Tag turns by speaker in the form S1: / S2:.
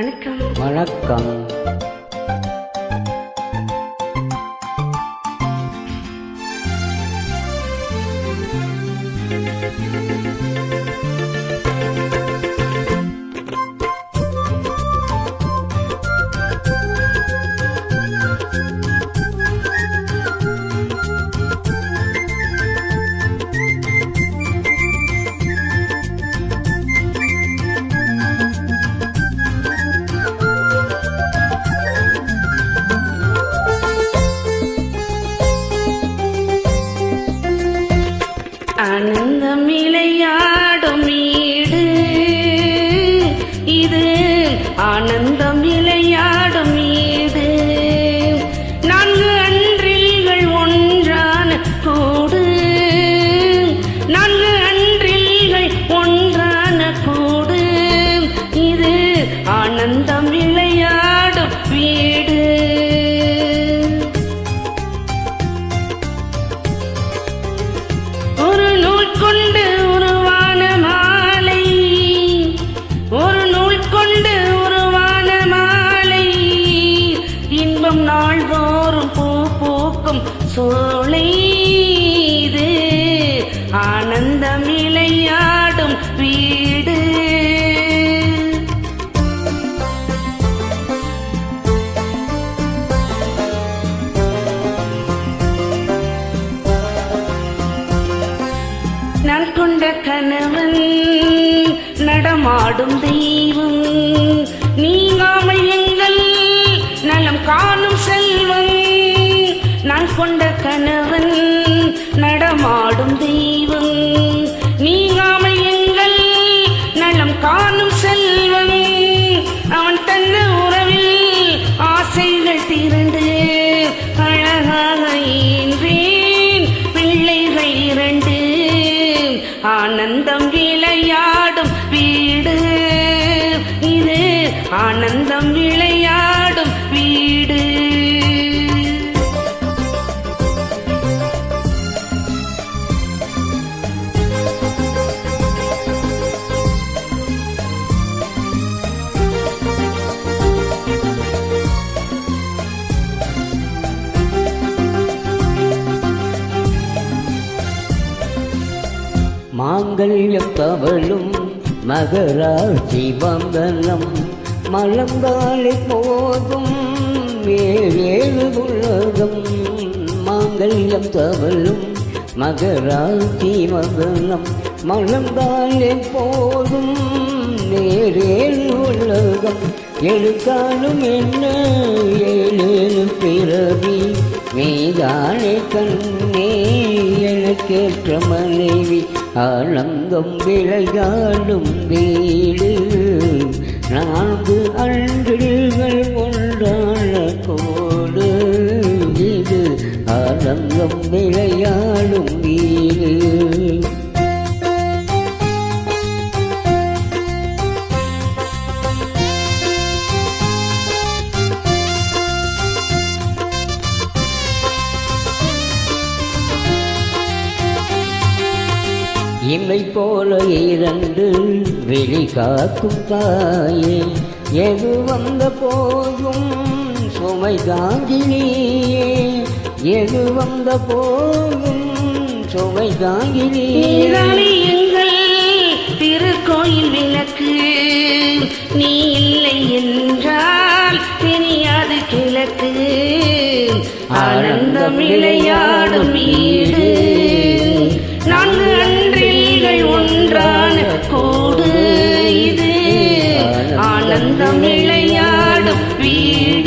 S1: வணக்கம்.
S2: வணக்கம்.
S1: பூக்கும் ஆனந்தம் விளையாடும் வீடு. நான் கொண்ட கணவன் நடமாடும் தெய்வம் நீங்காமல் எங்க கொண்ட கணவன் நடமாடும் தெய்வம். நீங்காமல் எங்கள் நலம் காணும் செல்வம். அவன் தந்த உறவில் ஆசைகள் திரண்டு அழகாக ஈன்றேன் பிள்ளைகள் இரண்டு ஆனந்தம் விளையாடும் வீடு. இது ஆனந்தம்
S2: மாங்கல்யம் தவழும் மகராட்சி வந்தனம். மலங்காலை போதும் ஏழேழு உலகம். மாங்கல்யம் தவழும் மகராட்சி வந்தனம். மலங்காலை போதும் நேரேழு உலகம். எழுத்தாலும் என்ன? ஏழேழு பிறவி மீதானே கண்ணே எனக்கேற்ற மனைவி ஆலங்கம் விளையாடும் வீடு. நான்கு அன்றுகள் ஒன்றான கோடு. இது ஆலங்கம் விளையா இமை போல இரண்டு வெளி காக்கும் தாயே. எது வந்த போதும் சுமை தாங்கினியே எது வந்த போதும் சுமை தாங்கினியே
S1: நீதானே எங்கள் திருக்கோயில் விளக்கு. நீ இல்லை என்றால் தெரியாது கிழக்கு. ஆனந்தம் விளையாடும் வீடு. ஆனந்தம் விளையாடும் வீடு